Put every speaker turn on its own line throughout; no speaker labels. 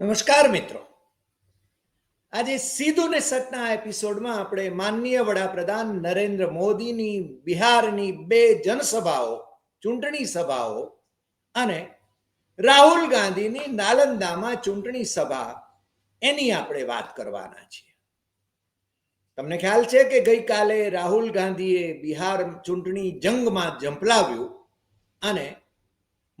નમસ્કાર મિત્રો. આજે સીધું ને સતના એપિસોડમાં આપણે માનનીય વડાપ્રધાન નરેન્દ્ર મોદીની બિહારની બે જનસભાઓ, ચૂંટણી સભાઓ અને રાહુલ ગાંધીની નાલંદામાં ચૂંટણી સભા એની આપણે વાત કરવાના છીએ. તમને ખ્યાલ છે કે ગઈકાલે રાહુલ ગાંધીએ બિહાર ચૂંટણી જંગમાં ઝંપલાવ્યું અને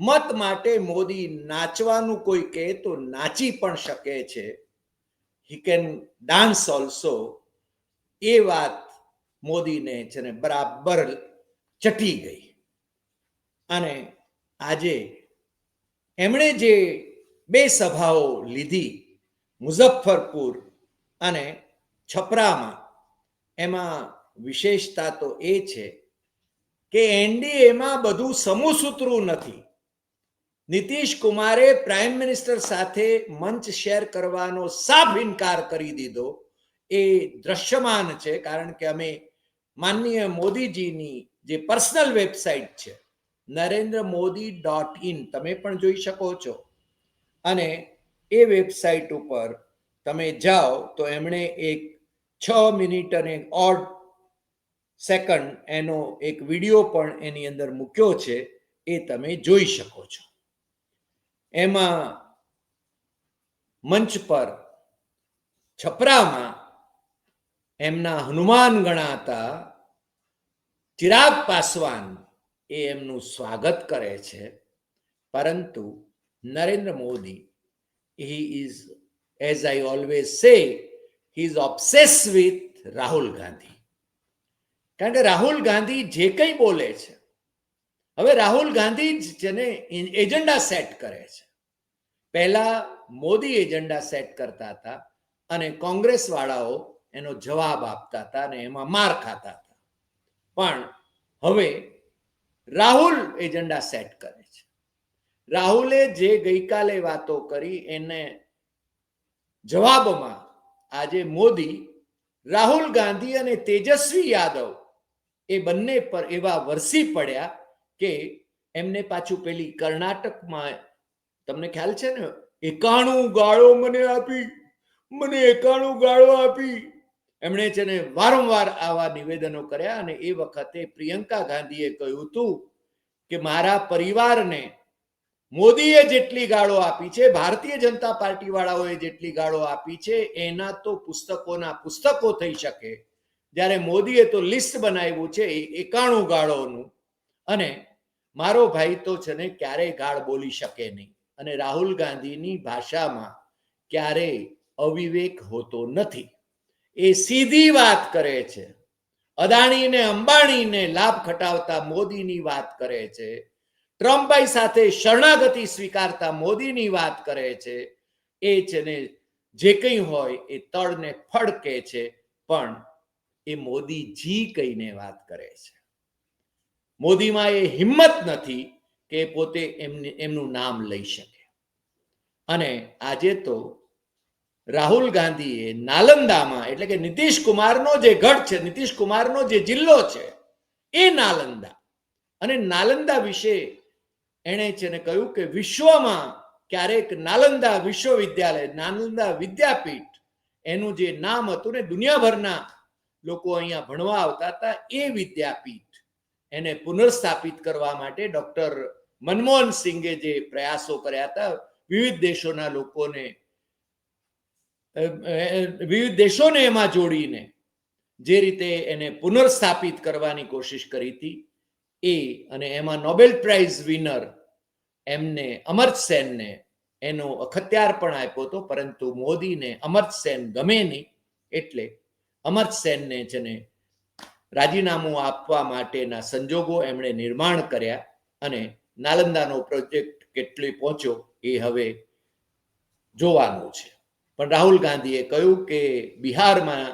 મત માટે મોદી નાચવાનું કોઈ કહે તો નાચી પણ શકે છે. હી કેન ડાન્સ ઓલ્સો એ વાત મોદીને છે ને બરાબર ચટી ગઈ. અને આજે એમણે જે બે સભાઓ લીધી, મુઝફ્ફરપુર અને છપરામાં, એમાં વિશેષતા તો એ છે કે એનડીએમાં બધું સમૂહસૂત્રું નથી. નીતિશ કુમારે પ્રાઇમ મિનિસ્ટર સાથે મંચ શેર કરવાનો સાફ ઇનકાર કરી દીધો. એ દ્રશ્યમાન છે, કારણ કે અમે માનનીય મોદીજીની જે પર્સનલ વેબસાઇટ છે નરેન્દ્ર મોદી ડોટ ઇન, તમે પણ જોઈ શકો છો. અને એ વેબસાઇટ ઉપર તમે જાઓ તો એમણે એક છ મિનિટ અને ઓડ સેકન્ડ એનો એક વીડિયો પણ એની અંદર મૂક્યો છે, એ તમે જોઈ શકો છો. એમાં મંચ પર છપરામાં એમના હનુમાન ગણાતા ચિરાગ પાસવાન એ એમનું સ્વાગત કરે છે. પરંતુ Narendra Modi he is as I always say he is obsess with Rahul Gandhi કારણ કે રાહુલ ગાંધી જે કંઈ બોલે છે હવે રાહુલ ગાંધી જ જેને એજન્ડા સેટ કરે છે. પહેલા મોદી એજન્ડા સેટ કરતા હતા અને કોંગ્રેસ વાળાઓ એનો જવાબ આપતા હતા અને એમાં માર ખાતા હતા. પણ હવે રાહુલ એજન્ડા સેટ કરે છે. રાહુલે જે ગઈકાલે વાતો કરી એને જવાબમાં આજે મોદી, રાહુલ ગાંધી અને તેજસ્વી યાદવ એ બંને પર એવા વરસી પડ્યા કે એમને પાછું પેલી કર્ણાટકમાં, તમને ખ્યાલ છે ને? એકાણું ગાળો મને આપી, મને એકાણું ગાળો આપી. એમણે છે ને વારંવાર આવા નિવેદનો કર્યા અને એ વખતે પ્રિયંકા ગાંધીએ કહ્યું હતું કે મારા પરિવારને મોદીએ જેટલી ગાળો આપી છે, ભારતીય જનતા પાર્ટી વાળાઓએ જેટલી ગાળો આપી છે, એના તો પુસ્તકોના પુસ્તકો થઈ શકે. જ્યારે મોદીએ તો લિસ્ટ બનાવ્યું છે એકાણું ગાળોનું. અને મારો ભાઈ તો છે ને ક્યારેય ગાળ બોલી શકે નહીં. અને રાહુલ ગાંધીની ભાષામાં ક્યારેય અવિવેક હોતો નથી. એ સીધી વાત કરે છે. અદાણીને અંબાણીને લાભ ખટાવતા મોદીની વાત કરે છે. ટ્રમ્પભાઈ સાથે શરણાગતિ સ્વીકારતા મોદીની વાત કરે છે. એ છે ને જે કંઈ હોય એ તળને ફડકે છે, પણ એ મોદીજી કહીને વાત કરે છે. મોદીમાં એ હિંમત નથી કે પોતે એમને, એમનું નામ લઈ શકે. અને આજે તો રાહુલ ગાંધીએ નાલંદામાં, એટલે કે નીતિશ કુમારનો જે ગઢ છે નીતિશ કુમારનો જે જિલ્લો છે, એ નાલંદા. અને નાલંદા વિશે એણે છે ને કહ્યું કે વિશ્વમાં ક્યારેક નાલંદા વિશ્વવિદ્યાલય, નાલંદા વિદ્યાપીઠ એનું જે નામ હતું ને દુનિયાભરના લોકો અહીંયા ભણવા આવતા હતા, એ વિદ્યાપીઠ એને પુનર્સ્થાપિત કરવા માટે ડોક્ટર મનમોહન સિંઘે જે પ્રયાસો કર્યા હતા, વિવિધ દેશોના લોકોને વિવિધ દેશોને એમાં જોડીને જે રીતે એને પુનર્સ્થાપિત કરવાની કોશિશ કરી હતી, એ અને એમાં નોબેલ પ્રાઇઝ વિનર એમને અમર્ત સેનને એનો અખત્યાર પણ આપ્યો હતો, પરંતુ મોદીને અમર્ત સેન ગમે નહીં, એટલે અમર્ત સેનને છે ને રાજીનામું આપવા માટેના સંજોગો એમણે નિર્માણ કર્યા અને નાલંદાનો પ્રોજેક્ટ કેટલી પહોંચ્યો એ હવે જોવાનું છે. પણ રાહુલ ગાંધીએ કહ્યું કે બિહારમાં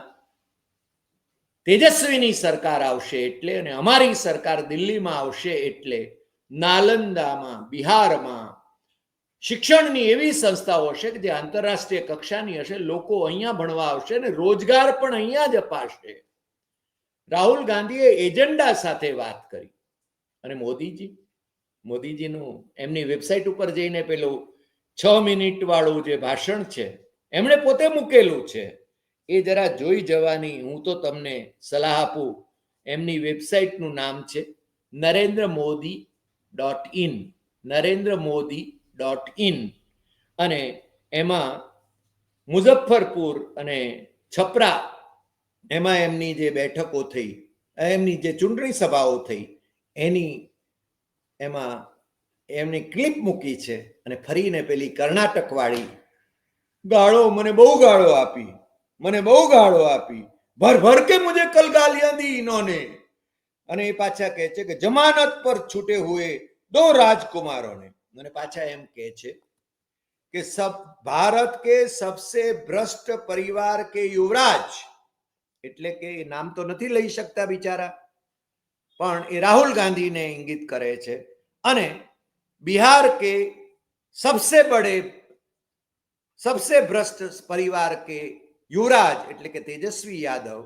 તેજસ્વીની સરકાર આવશે એટલે અને અમારી સરકાર દિલ્હીમાં આવશે એટલે નાલંદામાં, બિહારમાં શિક્ષણની એવી સંસ્થાઓ હશે કે જે આંતરરાષ્ટ્રીય કક્ષાની હશે, લોકો અહીંયા ભણવા આવશે અને રોજગાર પણ અહીંયા જ અપાશે. રાહુલ ગાંધીએ એજન્ડા સાથે વાત કરી. અને મોદીજી, મોદીજીનું એમની વેબસાઇટ ઉપર જઈને પેલું છ મિનિટ વાળું જે ભાષણ છે, એમણે પોતે મૂકેલું છે. એ જરા જોઈ જવાની હું તો તમને સલાહ આપું. એમની વેબસાઇટનું નામ છે Narendra Modi dot in. Narendra Modi dot in. અને એમાં મુઝફ્ફરપુર અને છપરા એમાં એમની જે બેઠકો થઈ, એમની જે ચૂંટણી સભાઓ થઈ, એની એમાં એમની ક્લિપ મૂકી છે અને ફરીને પેલી કર્ણાટક વાળી ગાળો મને બહુ ગાળો આપી, મને બહુ ગાળો આપી. ભર ભર કે મુજે કલ ગાલિયા દી ઇનોને. અને એ પાછા કહે છે કે જમાનત પર છૂટે હુએ દો રાજકુમારોને. મને પાછા એમ કહે છે કે સબ ભારત કે સબસે ભ્રષ્ટ પરિવાર કે યુવરાજ એટલે કે એ નામ તો નથી લઈ શકતા બિચારા પણ એ રાહુલ ગાંધીને ઇંગિત કરે છે અને બિહાર કે સબસે બડે સબસે ભ્રષ્ટ પરિવાર કે યુવરાજ એટલે કે તેજસ્વી યાદવ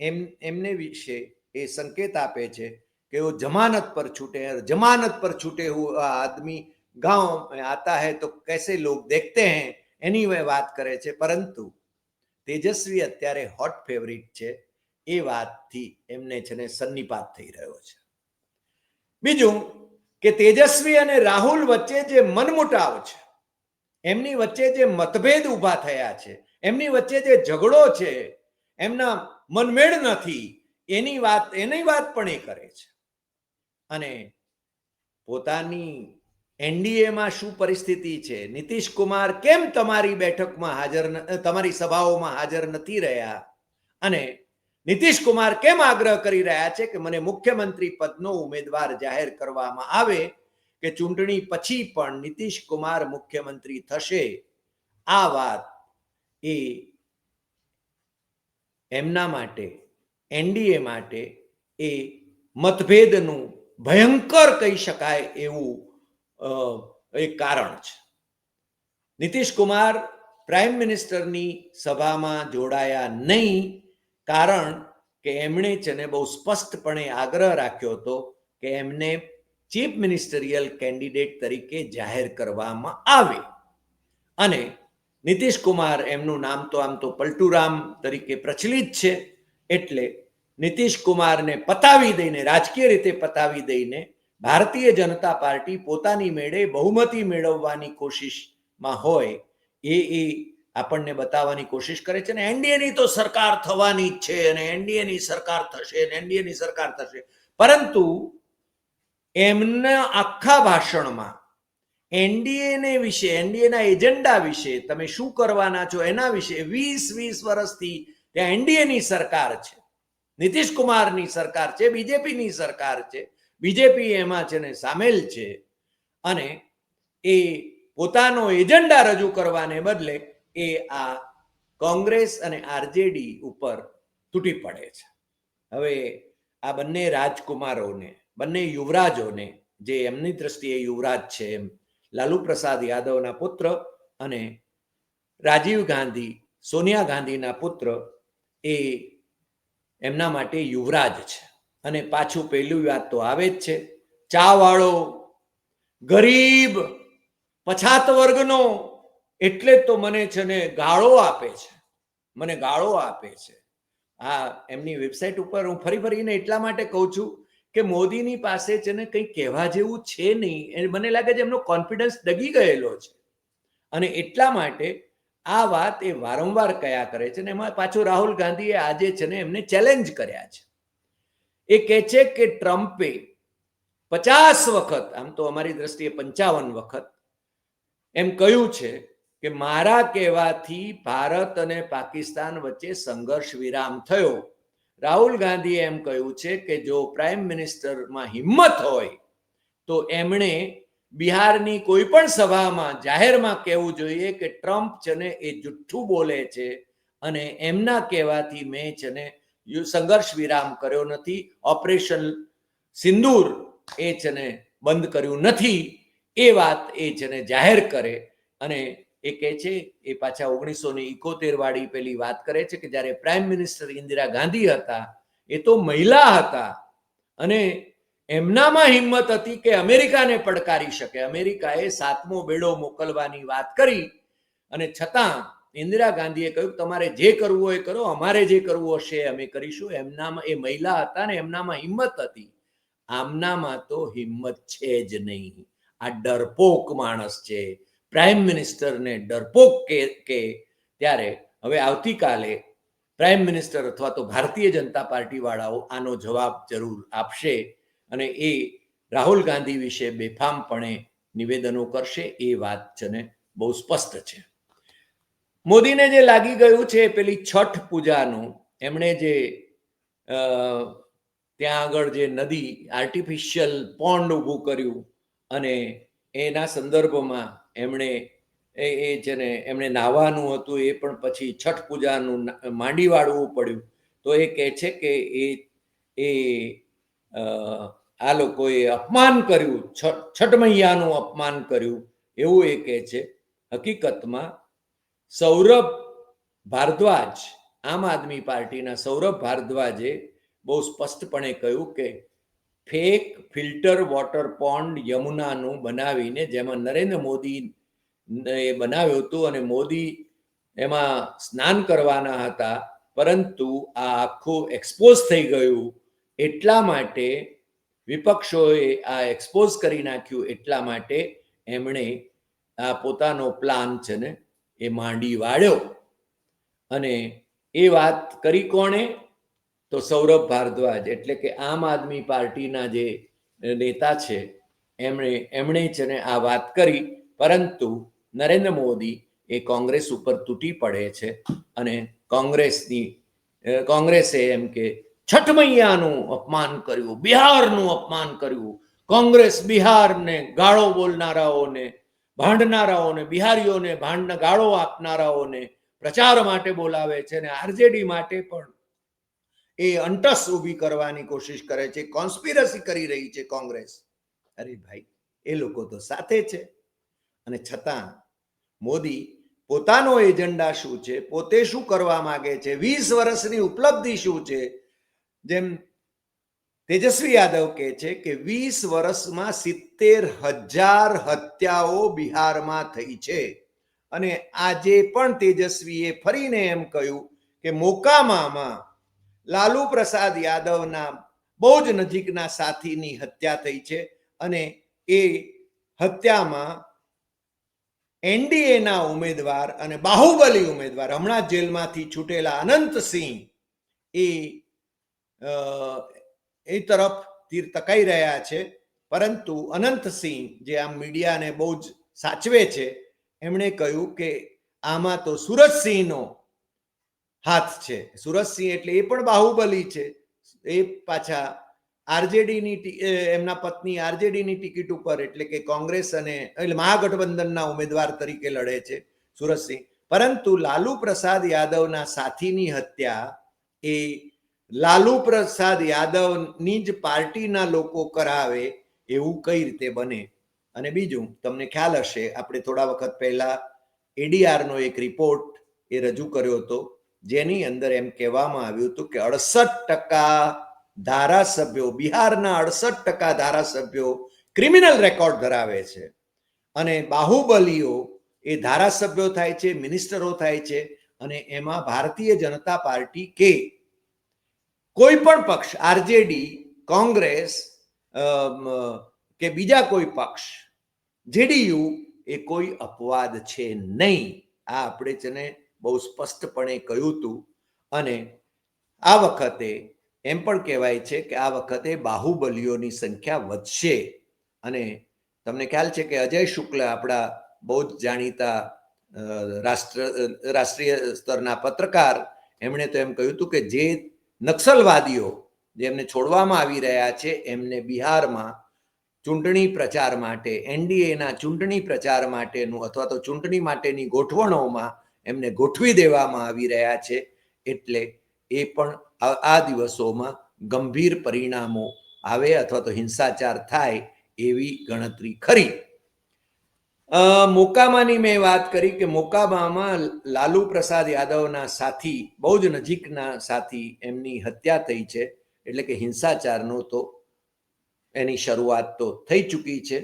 એમ એમને વિશે એ સંકેત આપે છે કે वो जमानत पर छूटे हैं जमानत पर छूटे हुआ आदमी गांव में आता है तो कैसे लोग देखते हैं એની વે વાત કરે છે પરંતુ તેજસ્વી અત્યારે હોટ ફેવરિટ છે. એ વાતથી એમને છે ને સન્નિપાત થઈ રહ્યો છે. બીજું કે તેજસ્વી અને રાહુલ વચ્ચે જે મનમુટાવ છે, એમની વચ્ચે જે મતભેદ ઊભા થયા છે, એમની વચ્ચે જે ઝઘડો છે, એમના મનમેળ નથી, એની વાત એની વાત પણ એ કરે છે. અને પોતાની એનડીએમાં શું પરિસ્થિતિ છે? નીતિશ કુમાર કેમ તમારી બેઠકમાં હાજર તમારી સભાઓમાં હાજર નથી રહ્યા? અને નીતિશ કુમાર કેમ આગ્રહ કરી રહ્યા છે કે મને મુખ્યમંત્રી પદનો ઉમેદવાર જાહેર કરવામાં આવે કે ચૂંટણી પછી પણ નીતિશ કુમાર મુખ્યમંત્રી થશે? આ વાત એ એમના માટે, એનડીએ માટે એ મતભેદનું ભયંકર કહી શકાય એવું એક કારણ છે. નીતિશ કુમાર પ્રાઇમ મિનિસ્ટરની સભામાં જોડાયા નહીં કારણ કે એમણે છે ને બહુ સ્પષ્ટપણે આગ્રહ રાખ્યો હતો કે એમને ચીફ મિનિસ્ટરિયલ કેન્ડિડેટ તરીકે જાહેર કરવામાં આવે. અને નીતિશ કુમાર એમનું નામ તો આમ તો પલટુરામ તરીકે પ્રચલિત છે, એટલે નીતિશ કુમારને પતાવી દઈને, રાજકીય રીતે પતાવી દઈને ભારતીય જનતા પાર્ટી પોતાની મેળે બહુમતી મેળવવાની કોશિશમાં હોય, એ એ આપણને બતાવવાની કોશિશ કરે છે. ને એનડીએની તો સરકાર થવાની જ છે અને એનડીએની સરકાર થશે અને એનડીએની સરકાર થશે. પરંતુ એમના આખા ભાષણમાં એનડીએને વિશે, એનડીએના એજન્ડા વિશે તમે શું કરવાના છો, એના વિશે વીસ વીસ વર્ષથી ત્યાં એનડીએની સરકાર છે. નીતિશ કુમારની સરકાર છે, બીજેપીની સરકાર છે. બીજેપી એમાં છે ને સામેલ છે અને એ પોતાનો એજન્ડા રજૂ કરવાને બદલે એ આ કોંગ્રેસ અને આરજેડી ઉપર તૂટી પડે છે. હવે આ બંને રાજકુમારોને, બંને યુવરાજોને, જે એમની દ્રષ્ટિએ યુવરાજ છે એમ, લાલુ પ્રસાદ યાદવના પુત્ર અને રાજીવ ગાંધી, સોનિયા ગાંધીના પુત્ર, એ એમના માટે યુવરાજ છે. અને પાછું પહેલું વાત તો આવે જ છે. ચા વાળો ગરીબ, પછાત વર્ગનો, એટલે જ તો મને છે ને ગાળો આપે છે. મને ગાળો આપે છે. આ એમની વેબસાઇટ ઉપર હું ફરી ફરીને એટલા માટે કહું છું કે મોદીની પાસે છે ને કંઈ કહેવા જેવું છે નહીં. એ મને લાગે છે એમનો કોન્ફિડન્સ ડગી ગયેલો છે. અને એટલા માટે આ વાત એ વારંવાર કયા કરે છે ને એમાં પાછું રાહુલ ગાંધીએ આજે છે ને એમને ચેલેન્જ કર્યા છે. એ કહે છે કે ટ્રમ્પે પચાસ વખત, આમ તો અમારી દ્રષ્ટિએ પંચાવન વખત, એમ કહ્યું છે કે મારા કહેવાથી ભારત અને પાકિસ્તાન વચ્ચે સંઘર્ષ વિરામ થયો. રાહુલ ગાંધીએ એમ કહ્યું છે કે જો પ્રાઇમ મિનિસ્ટરમાં હિંમત હોય, તો એમણે બિહારની કોઈ પણ સભામાં જાહેરમાં કહેવું જોઈએ કે ટ્રમ્પ છે ને એ જુઠ્ઠું બોલે છે અને એમના કહેવાથી મેં છે ને સંઘર્ષ વિરામ કર્યો નથી. ઓપરેશન સિંદૂર એ છે ને બંધ કર્યું નથી. એ વાત એ છે ને જાહેર કરે અને એ કહે છે, એ પાછા ઓગણીસો ને ઇકોતેર વાળી પેલી વાત કરે છે કે જ્યારે પ્રાઇમ મિનિસ્ટર ઇન્દિરા ગાંધી હતા, એ તો મહિલા હતા અને એમનામાં હિંમત હતી કે અમેરિકાને પડકારી શકે. અમેરિકાએ સાતમો બેડો મોકલવાની વાત કરી અને છતાં ઇન્દિરા ગાંધીએ કહ્યું તમારે જે કરવું હોય કરો, અમારે જે કરવું હશે અમે કરીશું. એમનામાં એ મહિલા હતા ને એમનામાં હિંમત હતી. આમનામાં તો હિંમત છે જ નહીં. આ ડરપોક માણસ છે. પ્રાઇમ મિનિસ્ટરને ડરપોક કે કે ત્યારે હવે આવતીકાલે પ્રાઇમ મિનિસ્ટર અથવા તો ભારતીય જનતા પાર્ટી વાળાઓ આનો જવાબ જરૂર આપશે અને એ રાહુલ ગાંધી વિશે બેફામપણે નિવેદનો કરશે. એ વાત છે ને બહુ સ્પષ્ટ છે. મોદીને જે લાગી ગયું છે પેલી છઠ પૂજાનું, એમણે જે ત્યાં આગળ જે નદી આર્ટિફિશિયલ પોન્ડ ઊભું કર્યું અને એના સંદર્ભમાં એમણે એ એ છે ને એમણે નાહવાનું હતું એ પણ પછી છઠ પૂજાનું માંડી વાળવું પડ્યું. તો એ કહે છે કે એ એ આ લોકોએ અપમાન કર્યું છઠ મૈયાનું અપમાન કર્યું, એવું એ કહે છે. હકીકતમાં સૌરભ ભારદ્વાજ, આમ આદમી પાર્ટીના સૌરભ ભારદ્વાજે બહુ સ્પષ્ટપણે કહ્યું કે ફેક ફિલ્ટર વોટર પોન્ડ યમુનાનું બનાવીને જેમાં નરેન્દ્ર મોદી એ બનાવ્યું હતું અને મોદી એમાં સ્નાન કરવાના હતા, પરંતુ આ આખું એક્સપોઝ થઈ ગયું એટલા માટે, વિપક્ષોએ આ એક્સપોઝ કરી નાખ્યું એટલા માટે એમણે આ પોતાનો પ્લાન છે ને એ માંડી વાળ્યો. અને એ વાત કરી કોણે? તો સૌરભ ભારદ્વાજ, એટલે કે આમ આદમી પાર્ટીના જે નેતા છે, એમણે એમણે છે આ વાત કરી. પરંતુ નરેન્દ્ર મોદી એ કોંગ્રેસ ઉપર તૂટી પડે છે અને કોંગ્રેસની કોંગ્રેસે એમ કે છઠ મૈયાનું અપમાન કર્યું, બિહારનું અપમાન કર્યું. કોંગ્રેસ બિહારને ગાળો બોલનારાઓને ભાંડનારાઓને, બિહારીઓને ભાંડ ગાળો આપનારાઓને પ્રચાર માટે બોલાવે છે અને આરજેડી માટે પણ એ અંટસ ઊભી કરવાની કોશિશ કરે છે, કોન્સ્પિરસી કરી રહી છે કોંગ્રેસ. અરે ભાઈ, એ લોકો તો સાથે છે. અને છતાં મોદી પોતાનો એજન્ડા શું છે, પોતે શું કરવા માંગે છે, વીસ વર્ષની ઉપલબ્ધિ શું છે, જેમ તેજસ્વી યાદવ કહે છે કે વીસ વર્ષમાં સિત્તેર હજાર હત્યાઓ બિહારમાં થઈ છે. અને આજે પણ તેજસ્વીએ ફરીને એમ કહ્યું કે મોકામામાં લાલુ પ્રસાદ યાદવના બહુ જ નજીકના સાથીની હત્યા થઈ છે અને એ હત્યામાં એનડીએના ઉમેદવાર અને બાહુબલી ઉમેદવાર હમણાં જેલમાંથી છૂટેલા અનંતસિંહ એ એ તરફ તીર તકાઈ રહ્યા છે. પરંતુ અનંતસિંહ જે આમ મીડિયાને બહુ જ સાચવે છે, એમણે કહ્યું કે આમાં તો સુરજસિંહનો હાથ છે. સુરજસિંહ એટલે એ પણ બાહુબલી છે. એ પાછા આરજેડીની એમના પત્ની આરજેડીની ટિકિટ ઉપર એટલે કે કોંગ્રેસ અને, એટલે મહાગઠબંધનના ઉમેદવાર તરીકે લડે છે સુરજસિંહ પરંતુ લાલુ પ્રસાદ યાદવના સાથીની હત્યા એ લાલુ પ્રસાદ યાદવની જ પાર્ટીના લોકો કરાવે એવું કઈ રીતે બને? અને બીજું, તમને ખ્યાલ હશે, આપણે થોડા વખત પહેલા એડીઆરનો એક રિપોર્ટ એ રજૂ કર્યો હતો, જેની અંદર એમ કહેવામાં આવ્યું હતું કે અડસઠ ટકા ધારાસભ્યો, બિહારના અડસઠ ટકા ધારાસભ્યો ક્રિમિનલ રેકોર્ડ ધરાવે છે. અને બાહુબલીઓ એ ધારાસભ્યો થાય છે મિનિસ્ટરો થાય છે, અને એમાં ભારતીય જનતા પાર્ટી કે કોઈ પણ પક્ષ, આરજેડી, કોંગ્રેસ કે બીજા કોઈ પક્ષ, જેડીયુ એ કોઈ અપવાદ છે નહીં. આ આપણે છે ને બહુ સ્પષ્ટપણે કહ્યું હતું. અને આ વખતે એમ પણ કહેવાય છે કે આ વખતે બાહુબલીઓની સંખ્યા વધશે. અને તમને ખ્યાલ છે કે અજય શુક્લ આપણા બહુ જ જાણીતા રાષ્ટ્ર રાષ્ટ્રીય સ્તરના પત્રકાર. એમણે તો એમ કહ્યું હતું કે જે નક્સલવાદીઓ જેમને છોડવામાં આવી રહ્યા છે, એમને બિહારમાં ચૂંટણી પ્રચાર માટે, એનડીએના ચૂંટણી પ્રચાર માટેનું અથવા તો ચૂંટણી માટેની ગોઠવણોમાં એમને ગોઠવી દેવામાં આવી રહ્યા છે, એટલે એ પણ આ દિવસોમાં ગંભીર પરિણામો આવે અથવા તો હિંસાચાર થાય એવી ગણતરી ખરી. મોકામાની મેં વાત કરી કે મોકામામાં લાલુ પ્રસાદ યાદવના સાથી બહુ જ નજીકના સાથી એમની હત્યા થઈ છે, એટલે કે હિંસાચારનો તો એની શરૂઆત તો થઈ ચૂકી છે.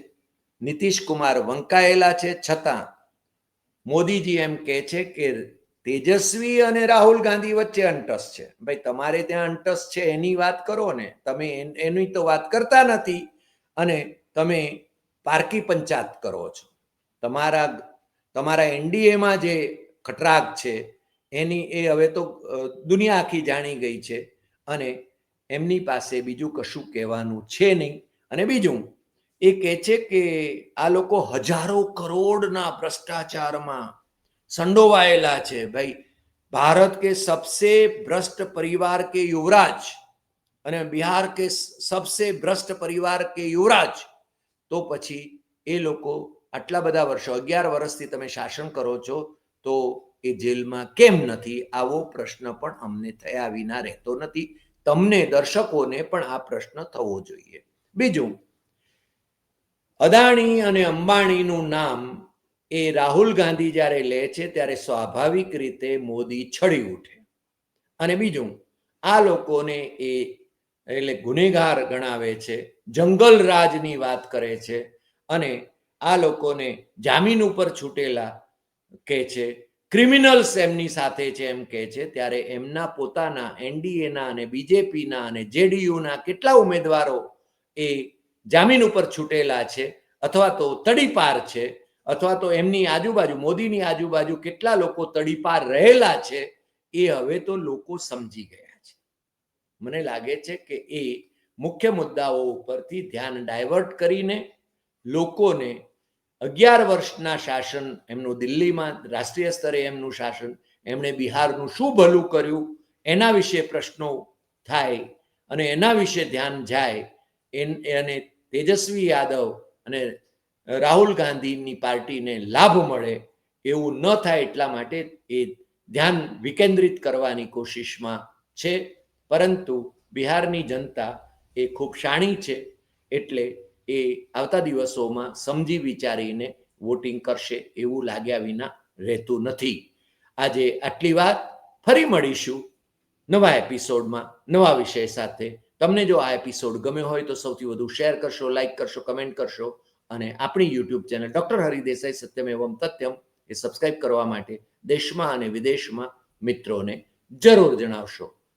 નીતિશ કુમાર વંકાયેલા છે, છતાં મોદીજી એમ કહે છે કે તેજસ્વી અને રાહુલ ગાંધી વચ્ચે અંટસ છે. ભાઈ, તમારે ત્યાં અંટસ છે, એની વાત કરો ને. તમે એની તો વાત કરતા નથી અને તમે પારકી પંચાત કરો છો. તમારા તમારા એનડીએમાં જે ખટરાગ છે, એની એ હવે તો દુનિયા આખી જાણી ગઈ છે. અને એમની પાસે બીજું કશું કહેવાનું છે નહીં. અને બીજું, એ કહે છે કે આ લોકો હજારો કરોડના ભ્રષ્ટાચારમાં સંડોવાયેલા છે. ભાઈ, ભારત કે સબસે ભ્રષ્ટ પરિવાર કે યુવરાજ અને બિહાર કે સબસે ભ્રષ્ટ પરિવાર કે યુવરાજ, તો પછી એ લોકો આટલા બધા વર્ષો, અગિયાર વર્ષથી તમે શાસન કરો છો, તો એ જેલમાં કેમ નથી? આવો પ્રશ્ન પણ અમને થયા વિના રહેતો નથી. તમને દર્શકોને પણ આ પ્રશ્ન થવો જોઈએ. બીજું, અદાણી અને અંબાણીનું નામ એ રાહુલ ગાંધી જ્યારે લે છે, ત્યારે સ્વાભાવિક રીતે મોદી છળી ઉઠે. અને બીજું, આ લોકોને એ એટલે ગુનેગાર ગણાવે છે, જંગલ રાજની વાત કરે છે, અને આ લોકોને જામીન ઉપર છૂટેલા કે છે ક્રિમિનલ્સ એમની સાથે છે એમ કહે છે, ત્યારે એમના પોતાના એનડીએના અને બીજેપીના અને જેડીયુના કેટલા ઉમેદવારો એ જામીન ઉપર છૂટેલા છે, અથવા તો તડીપાર છે, અથવા તો એમની આજુબાજુ, મોદીની આજુબાજુ કેટલા લોકો તડીપાર રહેલા છે, એ હવે તો લોકો સમજી ગયા છે. મને લાગે છે કે એ મુખ્ય મુદ્દાઓ ઉપરથી ધ્યાન ડાયવર્ટ કરીને લોકોને અગિયાર વર્ષના શાસન, એમનું દિલ્હીમાં રાષ્ટ્રીય સ્તરે એમનું શાસન, એમણે બિહારનું શું ભલું કર્યું, એના વિશે પ્રશ્નો થાય અને એના વિશે ધ્યાન જાય, એન- તેજસ્વી યાદવ અને રાહુલ ગાંધીની પાર્ટીને લાભ મળે એવું ન થાય એટલા માટે એ ધ્યાન વિકેન્દ્રિત કરવાની કોશિશમાં છે, પરંતુ બિહારની જનતા એ ખૂબ શાણી છે, એટલે એ આવતા દિવસોમાં સમજી વિચારીને વોટિંગ કરશે એવું લાગ્યા વિના રહેતું નથી. આજે આટલી વાત ફરી મળીશું નવા એપિસોડમાં નવા વિષય સાથે. તમને જો આ એપિસોડ ગમ્યો હોય તો સૌથી વધુ શેર કરશો, લાઈક કરશો, કમેન્ટ કરશો અને આપણી યુટ્યુબ ચેનલ ડૉક્ટર હરિદેસાઈ સત્યમ એવમ તથ્યમ એ સબસ્ક્રાઇબ કરવા માટે દેશમાં અને વિદેશમાં મિત્રોને જરૂર જણાવશો.